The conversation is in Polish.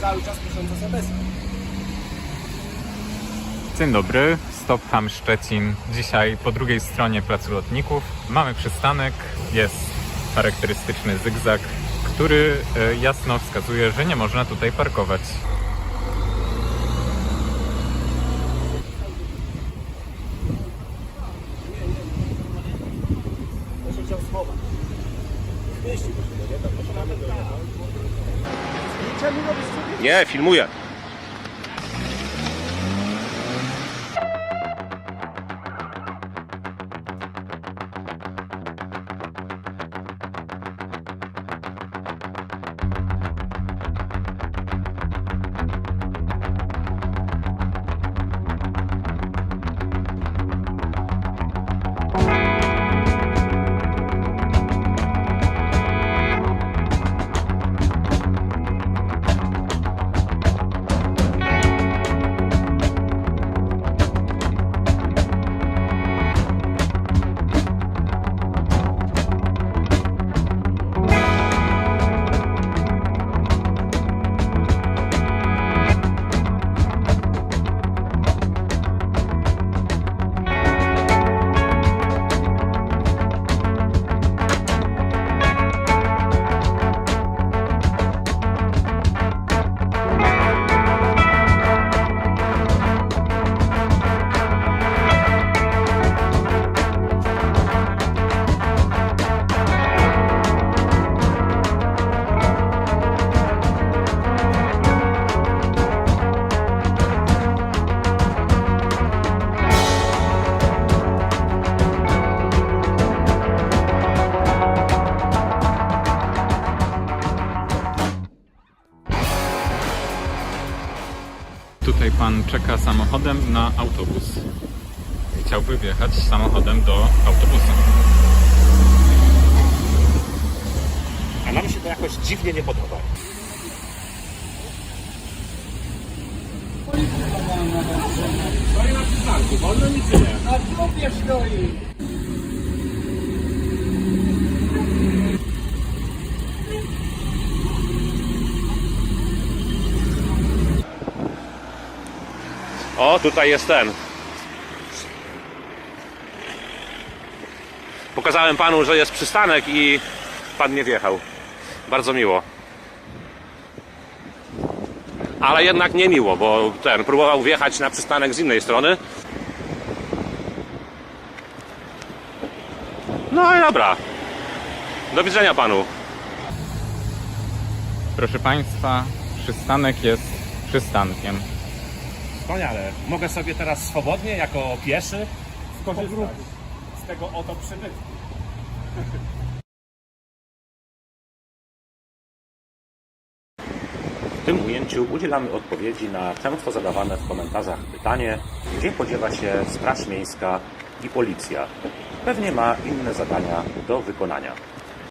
Cały czas pisząc SMS. Dzień dobry, Stop Ham Szczecin. Dzisiaj po drugiej stronie placu lotników mamy przystanek, jest charakterystyczny zygzak, który e, jasno wskazuje, że nie można tutaj parkować. Nie? Nie, filmuję. Tutaj pan czeka samochodem na autobus. Chciałby wjechać samochodem do autobusu. A nam się to jakoś dziwnie nie podoba. Stoi na przystanku, wolno nic nie. Na kupie stoi. O, tutaj jest ten. Pokazałem panu, że jest przystanek i pan nie wjechał. Bardzo miło. Ale jednak nie miło, bo ten próbował wjechać na przystanek z innej strony. No i dobra. Do widzenia panu. Proszę państwa, przystanek jest przystankiem. Wspaniale. Mogę sobie teraz swobodnie, jako pieszy, skorzystać z tego oto przybytku. W tym ujęciu udzielamy odpowiedzi na często zadawane w komentarzach pytanie, gdzie podziewa się Straż Miejska i Policja. Pewnie ma inne zadania do wykonania.